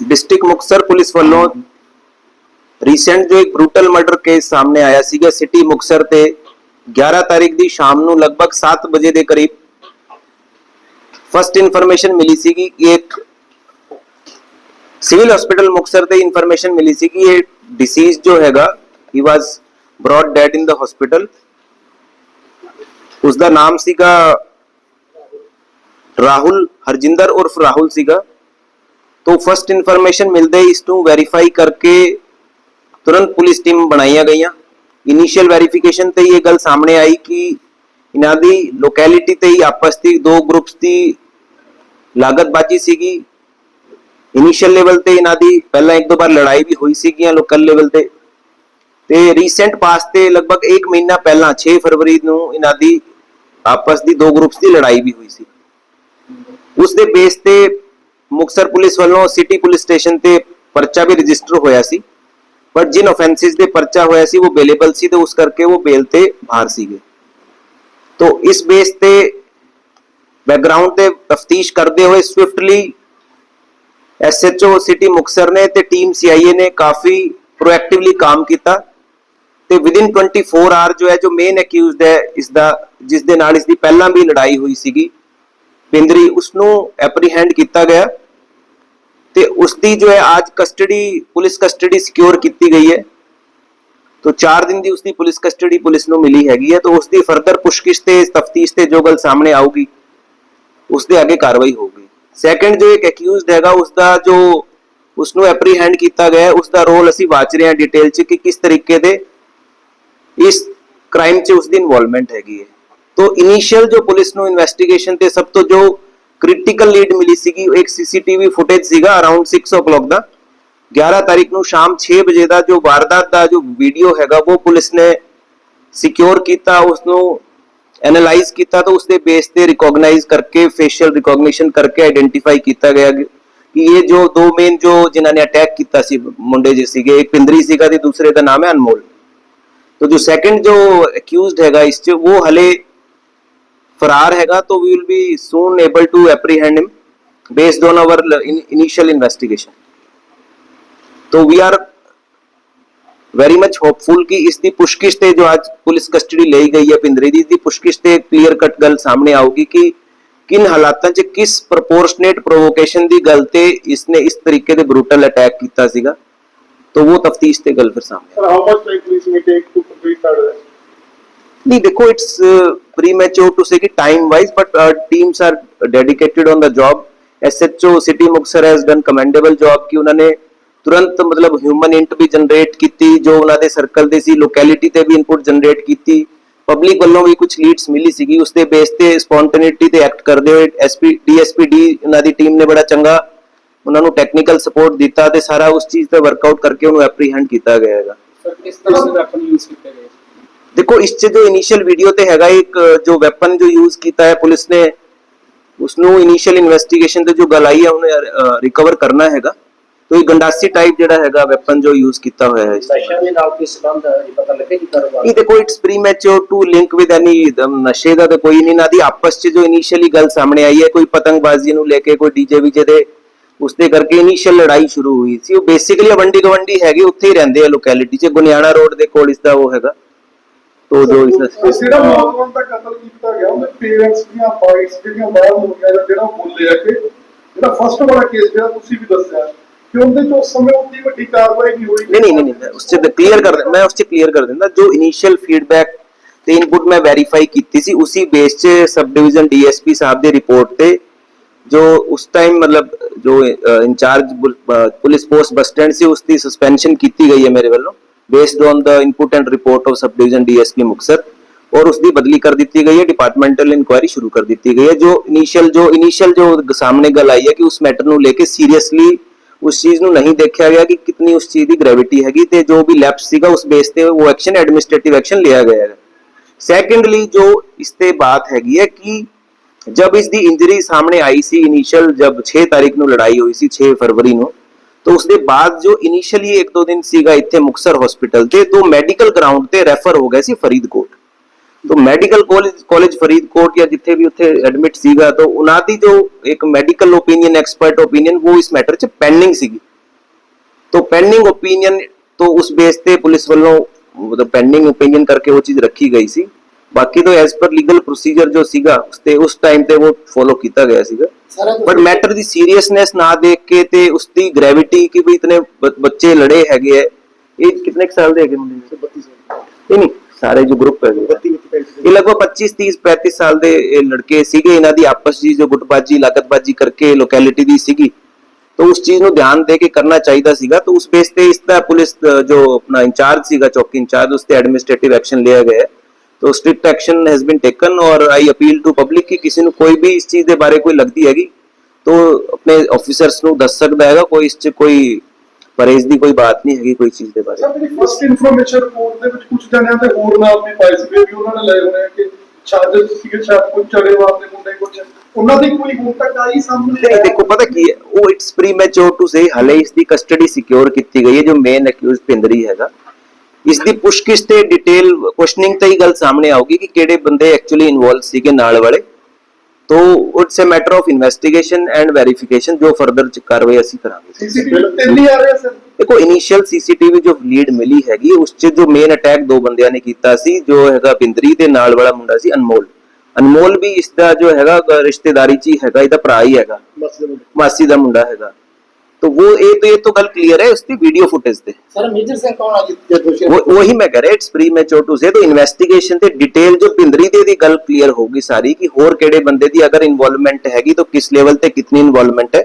District Muktsar police ਵੱਲੋਂ recent ਜੋ ਇੱਕ ਬਰੂਟਲ ਮਰਡਰ ਕੇਸ ਸਾਹਮਣੇ ਆਇਆ ਸੀਗਾ ਸਿਟੀ ਮੁਕਤਸਰ ਤੇ 11 ਤਾਰੀਖ ਦੀ ਸ਼ਾਮ ਨੂੰ ਲਗਭਗ 7 ਵਜੇ ਦੇ ਕਰੀਬ ਫਸਟ ਇਨਫੋਰਮੇਸ਼ਨ ਮਿਲੀ ਸੀਗੀ ਕਿ ਇੱਕ ਸਿਵਲ ਹਸਪੀਟਲ ਮੁਕਤਸਰ ਤੇ ਇਨਫੋਰਮੇਸ਼ਨ ਮਿਲੀ ਸੀ ਕਿ ਇਹ ਡਿਸੀਜ਼ ਜੋ ਹੈਗਾ ਹੀ was brought dead in the hospital ਉਸ ਦਾ ਨਾਮ ਸੀਗਾ ਰਾਹੁਲ, ਹਰਜਿੰਦਰ ਉਰਫ ਰਾਹੁਲ ਸੀਗਾ। ਤੋਂ ਫਸਟ ਇਨਫੋਰਮੇਸ਼ਨ ਮਿਲਦੇ ਹੀ ਇਸ ਵੈਰੀਫਾਈ ਕਰਕੇ ਤੁਰੰਤ ਪੁਲਿਸ ਟੀਮ ਬਣਾਈਆਂ ਗਈਆਂ। ਇਨੀਸ਼ੀਅਲ ਵੈਰੀਫਿਕੇਸ਼ਨ ਤੇ ਇਹ ਗੱਲ ਸਾਹਮਣੇ ਆਈ ਕਿ ਇਹਨਾਂ ਦੀ ਲੋਕੈਲਿਟੀ ਤੇ ਹੀ ਆਪਸ ਦੀ ਦੋ ਗਰੁੱਪਸ ਦੀ ਲਾਗਤਬਾਜ਼ੀ ਸੀਗੀ। ਇਨੀਸ਼ੀਅਲ ਲੈਵਲ ਤੇ ਇਹਨਾਂ ਦੀ ਪਹਿਲਾਂ ਇੱਕ ਦੋ ਵਾਰ ਲੜਾਈ ਵੀ ਹੋਈ ਸੀਗੀਆਂ ਲੋਕਲ ਲੈਵਲ ਤੇ। ਤੇ ਰੀਸੈਂਟ ਪਾਸ ਤੇ ਲਗਭਗ 1 ਮਹੀਨਾ ਪਹਿਲਾਂ 6 ਫਰਵਰੀ ਨੂੰ ਇਹਨਾਂ ਦੀ ਆਪਸ ਦੀ ਦੋ ਗਰੁੱਪਸ ਦੀ ਲੜਾਈ ਵੀ ਹੋਈ ਸੀ। ਉਸ ਦੇ ਬੇਸ ਤੇ ਮੁਕਤਸਰ ਪੁਲਿਸ ਵੱਲੋਂ ਸਿਟੀ ਪੁਲਿਸ ਸਟੇਸ਼ਨ ਤੇ ਪਰਚਾ ਵੀ ਰਜਿਸਟਰ ਹੋਇਆ ਸੀ। ਪਰ ਜਿਨ ਆਫੈਂਸਿਸ ਦੇ ਪਰਚਾ ਹੋਇਆ ਸੀ, ਉਹ ਬੇਲੇਬਲ ਸੀ ਤੇ ਉਸ ਕਰਕੇ ਉਹ ਬੇਲ ਤੇ ਬਾਹਰ ਸੀਗੇ। ਤੋਂ ਇਸ ਬੇਸ ਤੇ ਬੈਕਗ੍ਰਾਉਂਡ ਤੇ ਤਫਤੀਸ਼ ਕਰਦੇ ਹੋਏ ਸਵਿਫਟਲੀ ਐਸਐਚਓ ਸਿਟੀ ਮੁਕਤਸਰ ਨੇ ਤੇ ਟੀਮ ਸੀਆਈਏ ਨੇ ਕਾਫੀ ਪ੍ਰੋਐਕਟਿਵਲੀ ਕੰਮ ਕੀਤਾ। ਤੇ ਵਿਦਿਨ 24 ਆਰ ਜੋ ਹੈ, ਜੋ ਮੇਨ ਅਕਿਊਜ਼ਡ ਹੈ, ਇਸ ਦਾ, ਜਿਸ ਦੇ ਨਾਲ ਇਸ ਦੀ ਪਹਿਲਾਂ ਵੀ ਲੜਾਈ ਹੋਈ ਸੀਗੀ। ਪਿੰਦਰੀ ਉਸ ਨੂੰ ਐਪਰੀਹੈਂਡ ਕੀਤਾ ਗਿਆ। ਤੇ ਉਸ ਦੀ ਜੋ ਹੈ ਅੱਜ ਕਸਟਡੀ ਪੁਲਿਸ ਕਸਟਡੀ ਕੀਤੀ ਗਈ ਹੈ। ਤੋਂ 4 ਦਿਨ ਦੀ ਉਸ ਪੁਲਿਸ ਕਸਟਡੀ ਪੁਲਿਸ ਨੂੰ ਮਿਲੀ ਹੈਗੀ ਹੈ ਤਾਂ ਉਸ ਫਰਦਰ ਪੁੱਛਗਿੱਛ ਤੇ ਤਫਤੀਸ਼ ਤੇ ਜੋ ਗੱਲ ਸਾਹਮਣੇ ਆਊਗੀ ਉਸ ਅੱਗੇ ਕਾਰਵਾਈ ਹੋਊਗੀ। ਸੈਕੰਡ ਜੋ ਇੱਕ ਅਕਿਊਜ਼ਡ ਹੈਗਾ ਉਸ ਜੋ ਉਸ ਨੂੰ ਐਪਰੀਹੈਂਡ ਕੀਤਾ ਗਿਆ ਹੈ, ਉਸ ਦਾ ਰੋਲ ਅਸੀਂ ਵਾਚ ਰਹੇ ਹਾਂ ਡਿਟੇਲ ਚ ਕਿ ਕਿਸ ਤਰੀਕੇ ਦੇ ਇਸ ਕ੍ਰਾਈਮ 'ਚ ਉਸ ਦੀ ਇਨਵੋਲਵਮੈਂਟ ਹੈਗੀ ਹੈ। ਤੋਂ ਇਨੀਸ਼ੀਅਲ ਜੋ ਪੁਲਿਸ ਨੂੰ ਇਨਵੈਸਟੀਗੇਸ਼ਨ ਤੇ ਸਭ ਤੋਂ ਜੋ ਕ੍ਰਿਟੀਕਲ ਲੀਡ ਮਿਲੀ ਸੀਗੀ ਉਹ ਇੱਕ ਸੀਸੀਟੀਵੀ ਫੁਟੇਜ ਸੀਗਾ ਅਰਾਊਂਡ 6 o'clock ਦਾ 11 ਤਾਰੀਖ ਨੂੰ ਸ਼ਾਮ 6 ਵਜੇ ਦਾ ਜੋ ਵਾਰਦਾਤ ਦਾ ਜੋ ਵੀਡੀਓ ਹੈਗਾ ਉਹ ਪੁਲਿਸ ਨੇ ਸਿਕਿਉਰ ਕੀਤਾ ਉਸ ਨੂੰ ਐਨਾਲਾਈਜ਼ ਕੀਤਾ ਤਾਂ ਉਸ ਦੇ ਬੇਸ ਤੇ ਰਿਕੋਗਨਾਈਜ਼ ਕਰਕੇ ਫੇਸ਼ੀਅਲ ਰਿਕੋਗਨੀਸ਼ਨ ਕਰਕੇ ਆਇਡੈਂਟੀਫਾਈ ਕੀਤਾ ਗਿਆ ਕਿ ਇਹ ਜੋ ਦੋ ਮੇਨ ਜੋ ਜਿਨ੍ਹਾਂ ਨੇ ਅਟੈਕ ਕੀਤਾ ਸੀ ਮੁੰਡੇ ਜੀ ਸੀਗੇ ਇੱਕ ਪਿੰਦਰੀ ਸੀਗਾ ਤੇ ਦੂਸਰੇ ਦਾ ਨਾਮ ਹੈ ਅਨਮੋਲ तो जो सेकंड जो अक्यूज्ड हैगा इस च वो हले फरार हैगा तो we will be soon able to apprehend him based on our initial investigation तो we are very much hopeful कि इसकी पुशकिश से जो आज पुलिस कस्टडी ली गई है पिंदरी की पुशकिश से क्लीयर कट गल सामने आऊगी कि किन हालात च किस प्रोपोर्शनेट प्रोवोकेशन की गल से इसने इस तरीके के ब्रूटल अटैक किया तो वो तफ्तीश से गल फिर सामने ਨਹੀਂ ਦੇਖੋ ਇਟਸ ਪ੍ਰੀਮੈਚੁਰ ਟੂ ਸੇ ਕਿ time wise but teams are dedicated on the job SHO city Muktsar has done commendable job ਕਿ ਉਹਨਾਂ ਨੇ ਤੁਰੰਤ ਮਤਲਬ ਹਿਊਮਨ ਇੰਟ ਵੀ ਜਨਰੇਟ ਕੀਤੀ ਜੋ ਉਹਨਾਂ ਦੇ ਸਰਕਲ ਦੇ ਸੀ ਲੋਕੈਲਿਟੀ ਤੇ ਵੀ ਇਨਪੁਟ ਜਨਰੇਟ ਕੀਤੀ ਪਬਲਿਕ ਵੱਲੋਂ ਵੀ ਕੁਝ ਲੀਡਸ ਮਿਲੀ ਸੀਗੀ ਉਸ ਦੇ ਬੇਸ ਤੇ ਸਪੌਂਟੇਨਿਟੀ ਤੇ ਐਕਟ ਕਰਦੇ ਹੋਏ ਐਸਪੀ ਡੀਐਸਪੀਡੀ ਉਹਨਾਂ ਦੀ ਟੀਮ ਨੇ ਬੜਾ ਚੰਗਾ ਉਹਨਾਂ ਨੂੰ ਟੈਕਨੀਕਲ ਸਪੋਰਟ ਦਿੱਤਾ ਤੇ ਸਾਰਾ ਉਸ ਚੀਜ਼ ਦਾ ਵਰਕਆਊਟ ਕਰਕੇ ਉਹਨੂੰ ਐਪਰੀਹੈਂਡ ਕੀਤਾ ਗਿਆ ਹੈਗਾ ਸਰ ਕਿਸ ਤਰ੍ਹਾਂ ਦੇ ਵੈਪਨ ਯੂਜ਼ ਕੀਤੇ ਗਏ ਦੇਖੋ ਇਸ ਚ ਜੋ ਇਨੀਸ਼ੀਅਲ ਵੀਡੀਓ ਤੇ ਹੈਗਾ ਇੱਕ ਜੋ ਵੈਪਨ ਜੋ ਯੂਜ਼ ਕੀਤਾ ਹੈ ਪੁਲਿਸ ਨੇ ਉਸ ਨੂੰ ਇਨੀਸ਼ੀਅਲ ਇਨਵੈਸਟੀਗੇਸ਼ਨ ਤੇ ਜੋ ਗੱਲ ਆਈ ਹੈ ਉਹਨੇ ਰਿਕਵਰ ਕਰਨਾ ਹੈਗਾ। ਤੋਂ ਇਹ ਗੰਡਾਸੀ ਟਾਈਪ ਜਿਹੜਾ ਹੈਗਾ ਵੈਪਨ ਜੋ ਯੂਜ਼ ਕੀਤਾ ਹੋਇਆ ਹੈ ਇਸ 'ਚ। ਨਸ਼ਾ ਦੇ ਨਾਲ ਕੀ ਸੰਬੰਧ ਹੈ? ਇਹ ਪਤਾ ਲੱਗੇ ਕਿ ਕਾਰੋਬਾਰ ਇਹ ਦੇਖੋ it's premature to link with any ਨਸ਼ੇ ਦਾ ਤੇ ਕੋਈ ਨਹੀਂ। ਨਾ ਦੀ ਆਪਸ ਚ ਜੋ ਇਨੀਸ਼ੀਅਲੀ ਗੱਲ ਸਾਹਮਣੇ ਆਈ ਹੈ ਕੋਈ ਪਤੰਗਬਾਜ਼ੀ ਨੂੰ ਲੈ ਕੇ ਕੋਈ ਡੀਜੇ ਵੀਜੇ ਦੇ ਕਰਕੇ ਇਨੀਸ਼ੀਅਲ ਲੜਾਈ ਸ਼ੁਰੂ ਹੋਈ ਸੀ। ਉਹ ਬੇਸਿਕਲੀ ਵੰਡੀ ਗਵੰਡੀ ਹੈਗੀ ਉੱਥੇ ਹੀ ਰਹਿੰਦੇ ਆ ਲੋਕੈਲਿਟੀ ਚ। ਗੁਨਿਆਣਾ ਰੋਡ ਦੇ ਕੋਲ ਇਸ ਦਾ ਉਹ ਹੈਗਾ। ਤੋ ਜੋ ਇਸ ਤੇ ਜਿਹੜਾ ਨੌਜਵਾਨ ਦਾ ਕਤਲ ਕੀਤਾ ਗਿਆ ਉਹਦੇ ਪੇਰੈਂਟਸ ਦੀਆਂ ਵਾਈਸ ਜਿਹੜੀਆਂ ਬਾਹਰ ਹੋ ਗਈਆਂ ਜਾਂ ਜਿਹੜਾ ਬੋਲੇ ਆ ਕਿ ਜਿਹੜਾ ਫਸਟ ਵਾਲਾ ਕੇਸ ਜਿਹੜਾ ਤੁਸੀਂ ਵੀ ਦੱਸਿਆ। ਕਿ ਉਹਦੇ ਉਸ ਸਮੇਂ ਉਨੀ ਵੱਡੀ ਕਾਰਵਾਈ ਨਹੀਂ ਹੋਈ। ਨਹੀਂ ਨਹੀਂ ਨਹੀਂ ਮੈਂ ਉਸ ਚ ਕਲੀਅਰ ਕਰ ਮੈਂ ਉਸ ਚ ਕਲੀਅਰ ਕਰ ਦਿੰਦਾ ਜੋ ਇਨੀਸ਼ੀਅਲ ਫੀਡਬੈਕ ਤੇ ਇਨਪੁਟ ਮੈਂ ਵੈਰੀਫਾਈ ਕੀਤੀ ਸੀ ਉਸੇ ਬੇਸ 'ਚ ਸਬ ਡਿਵੀਜ਼ਨ ਡੀਐਸਪੀ ਸਾਹਿਬ ਦੀ ਰਿਪੋਰਟ ਤੇ ਜੋ ਉਸ ਟਾਈਮ ਮਤਲਬ ਜੋ incharge police post bus stand ਸੀ ਉਸ ਦੀ ਸਸਪੈਂਸ਼ਨ ਕੀਤੀ ਗਈ ਹੈ ਮੇਰੇ ਵੱਲੋਂ। Based on the input and report of sub division DSP Muktsar ਔਰ ਉਸ ਦੀ ਬਦਲੀ ਕਰ ਦਿੱਤੀ ਗਈ ਹੈ ਡਿਪਾਰਟਮੈਂਟਲ ਇਨਕੁਆਇਰੀ ਸ਼ੁਰੂ ਕਰ ਦਿੱਤੀ ਗਈ ਹੈ ਜੋ ਇਨੀਸ਼ੀਅਲ ਜੋ ਇਨੀਸ਼ੀਅਲ ਜੋ ਸਾਹਮਣੇ ਗੱਲ ਆਈ ਹੈ ਕਿ ਉਸ ਮੈਟਰ ਨੂੰ ਲੈ ਕੇ ਸੀਰੀਅਸਲੀ ਉਸ ਚੀਜ਼ ਨੂੰ ਨਹੀਂ ਦੇਖਿਆ ਗਿਆ ਕਿ ਕਿੰਨੀ ਉਸ ਚੀਜ਼ ਦੀ ਗ੍ਰੈਵਿਟੀ ਹੈਗੀ ਤੇ ਜੋ ਵੀ ਲੈਪਸ ਸੀਗਾ ਉਸ ਬੇਸ ਤੇ ਉਹ ਐਕਸ਼ਨ ਐਡਮਿਨਿਸਟ੍ਰੇਟਿਵ ਐਕਸ਼ਨ ਲਿਆ ਗਿਆ ਹੈ ਸੈਕੰਡਲੀ ਜੋ ਇਸ ਤੇ ਬਾਤ ਹੈਗੀ ਹੈ ਕਿ ਜਬ ਇਸ ਦੀ ਇੰਜਰੀ ਸਾਹਮਣੇ ਆਈ ਸੀ ਇਨੀਸ਼ੀਅਲ ਜਬ 6 ਤਾਰੀਖ ਨੂੰ ਲੜਾਈ ਹੋਈ ਸੀ 6 ਫਰਵਰੀ ਨੂੰ तो उसके बाद जो इनिशियली एक दो दिन सीगा इतने मुक्सर हॉस्पिटल थे तो मेडिकल ग्राउंड ते रेफर हो गए सी फरीदकोट तो ਮੈਡੀਕਲ ਕਾਲਜ ਕਾਲਜ ਫਰੀਦਕੋਟ ਜਾਂ ਜਿੱਥੇ ਵੀ ਉੱਥੇ ਐਡਮਿਟ ਸੀਗਾ ਤਾਂ ਉਹਨਾਂ ਦੀ ਜੋ ਇੱਕ ਮੈਡੀਕਲ ਓਪੀਨੀਅਨ ਐਕਸਪਰਟ ਓਪੀਨੀਅਨ ਉਹ ਇਸ ਮੈਟਰ 'ਚ ਪੈਂਡਿੰਗ ਸੀਗੀ तो पेंडिंग ओपिनियन तो उस बेस ਤੇ ਪੁਲਿਸ ਵੱਲੋਂ ਮਤਲਬ ਪੈਂਡਿੰਗ ਓਪੀਨੀਅਨ ਕਰਕੇ ਉਹ ਚੀਜ਼ ਰੱਖੀ ਗਈ ਸੀ ਬਾਕੀ ਤੋਂ ਐਸ ਪਰ ਲੀਗਲ ਪ੍ਰੋਸੀਜਰ ਜੋ ਸੀਗਾ ਉਸ ਤੇ ਉਸ ਟਾਈਮ ਤੇ ਉਹ ਫੋਲੋ ਕੀਤਾ ਗਿਆ ਸੀਗਾ। ਬਟ ਮੈਟਰ ਦੀ ਸੀਰੀਅਸਨੈਸ ਨਾ ਦੇਖ ਕੇ ਤੇ ਉਸ ਦੀ ਗ੍ਰੈਵਿਟੀ ਕਿ ਵੀ ਇਤਨੇ ਬੱਚੇ ਲੜੇ ਹੈਗੇ ਐ। ਇਹ ਕਿੰਨੇ ਸਾਲ ਦੇ ਹੈਗੇ ਮੁੰਡੇ 32 ਸਾਲ। ਇਹ ਨਹੀਂ ਸਾਰੇ ਜੋ ਗਰੁੱਪ ਹੈਗੇ। 32 ਇਹ ਲਗਭਗ 25 30 35 ਸਾਲ ਦੇ ਲੜਕੇ ਸੀਗੇ ਇਹਨਾਂ ਦੀ ਆਪਸ ਜੀ ਜੋ ਗੁੱਟਬਾਜੀ ਲਾਗਤਬਾਜੀ ਕਰਕੇ ਲੋਕੈਲਿਟੀ ਦੀ ਸੀਗੀ। ਤਾਂ ਉਸ ਚੀਜ਼ ਨੂੰ ਧਿਆਨ ਦੇ ਕੇ ਕਰਨਾ ਚਾਹੀਦਾ ਸੀਗਾ। ਤਾਂ ਉਸ ਬੇਸ ਤੇ ਇਸ ਦਾ ਪੁਲਿਸ ਜੋ ਆਪਣਾ ਇੰਚਾਰਜ ਸੀਗਾ ਚੌਕੀ ਇੰਚਾਰਜ ਉਸ ਤੇ ਐਡਮਿਨਿਸਟ੍ਰੇਟਿਵ ਐਕਸ਼ਨ ਲਿਆ ਗਿਆ। ਹੈ तो strict action has been taken और आई अपील टू पब्लिक कि ਕਿਸੇ ਨੂੰ ਕੋਈ ਵੀ ਇਸ ਚੀਜ਼ ਦੇ ਬਾਰੇ ਕੋਈ ਲੱਗਦੀ ਹੈਗੀ तो ਆਪਣੇ ਆਫੀਸਰਸ ਨੂੰ ਦੱਸ ਸਕਦਾ ਹੈਗਾ ਕੋਈ ਇਸ ਚ ਕੋਈ ਪਰਹੇਜ਼ ਦੀ ਕੋਈ ਬਾਤ ਨਹੀਂ ਹੈਗੀ ਕੋਈ ਚੀਜ਼ ਦੇ ਬਾਰੇ ਸਰ ਜਿਹੜੀ ਫਸਟ ਇਨਫੋਰਮੇਸ਼ਨ ਰਿਪੋਰਟ ਦੇ ਵਿੱਚ ਕੁਝ ਜਣਿਆਂ ਦੇ ਹੋਰ ਨਾਮ ਵੀ ਪਾਏ ਸੀਗੇ ਵੀ ਉਹਨਾਂ ਨੇ ਲਏ ਹੋਣੇ ਆ ਕਿ ਸ਼ਾਇਦ ਸੀਗੇ ਸ਼ਾਇਦ ਕੁਝ ਚੜੇਵਾਲ ਦੇ ਮੁੰਡੇ ਕੁਝ ਉਹਨਾਂ ਦੀ ਕੋਈ ਹੁਣ ਤੱਕ ਆਈ ਸਾਹਮਣੇ ਨਹੀਂ ਦੇਖੋ ਪਤਾ ਕੀ ਹੈ ਉਹ ਇਟਸ ਪ੍ਰੀਮੈਚੁਰ ਟੂ ਸੇ ਹਲੇ ਇਸ ਦੀ ਕਸਟਡੀ ਸਿਕਿਉਰ ਕੀਤੀ ਗਈ ਹੈ ਜੋ ਮੇਨ ਅਕਿਊਜ਼ ਪਿੰਦਰੀ ਹੈਗਾ ਇਸ ਦੀ ਪੁੱਛਗਿੱਛ ਤੇ ਡਿਟੇਲ ਕੁਐਸਚਨਿੰਗ ਤੇ ਹੀ ਗੱਲ ਸਾਹਮਣੇ ਆਊਗੀ ਕਿ ਕਿਹੜੇ ਬੰਦੇ ਐਕਚੁਅਲੀ ਇਨਵੋਲਵ ਸੀਗੇ ਨਾਲ ਵਾਲੇ। ਤੋ it's a matter of investigation and verification ਜੋ ਫਰਦਰ ਚ ਕਾਰਵਾਈ ਅਸੀਂ ਕਰਾਂਗੇ। ਸੀਸੀਟੀਵੀ ਤਿੰਨ ਹੀ ਆ ਰਹੇ ਆ ਸਰ। ਦੇਖੋ ਇਨੀਸ਼ੀਅਲ ਸੀਸੀਟੀਵੀ ਜੋ ਲੀਡ ਮਿਲੀ ਹੈਗੀ ਉਸ ਚ ਜੋ ਮੇਨ ਅਟੈਕ ਦੋ ਬੰਦਿਆਂ ਨੇ ਕੀਤਾ ਸੀ ਜੋ ਹੈਗਾ ਬਿੰਦਰੀ ਦੇ ਨਾਲ ਵਾਲਾ ਮੁੰਡਾ ਸੀ ਅਨਮੋਲ। ਅਨਮੋਲ ਵੀ ਇਸ ਦਾ ਜੋ ਹੈਗਾ ਰਿਸ਼ਤੇਦਾਰੀ ਚ ਹੀ ਹੈਗਾ ਇਹਦਾ ਭਰਾ ਹੀ ਹੈਗਾ। ਮਾਸੀ ਦਾ ਮੁੰਡਾ ਹੈਗਾ। तो वो ये तो ये तो गल क्लियर है उसकी वीडियो फुटेज दे ਸਰ ਮੇਜਰ ਸਿੰਘ ਕੌਣ ਆ ਜੀ ਦੋਸ਼ੀ वो वही मैं कह रहा इट्स प्री मैच्योर टू से तो इन्वेस्टिगेशन ਤੇ ਡਿਟੇਲ ਜੋ ਪਿੰਦਰੀ ਦੇ ਦੀ ਗੱਲ ਕਲੀਅਰ ਹੋਊਗੀ ਸਾਰੀ ਕਿ ਹੋਰ ਕਿਹੜੇ ਬੰਦੇ ਦੀ ਅਗਰ ਇਨਵੋਲਵਮੈਂਟ ਹੈਗੀ ਤਾਂ ਕਿਸ ਲੈਵਲ ਤੇ ਕਿਤਨੀ ਇਨਵੋਲਵਮੈਂਟ ਹੈ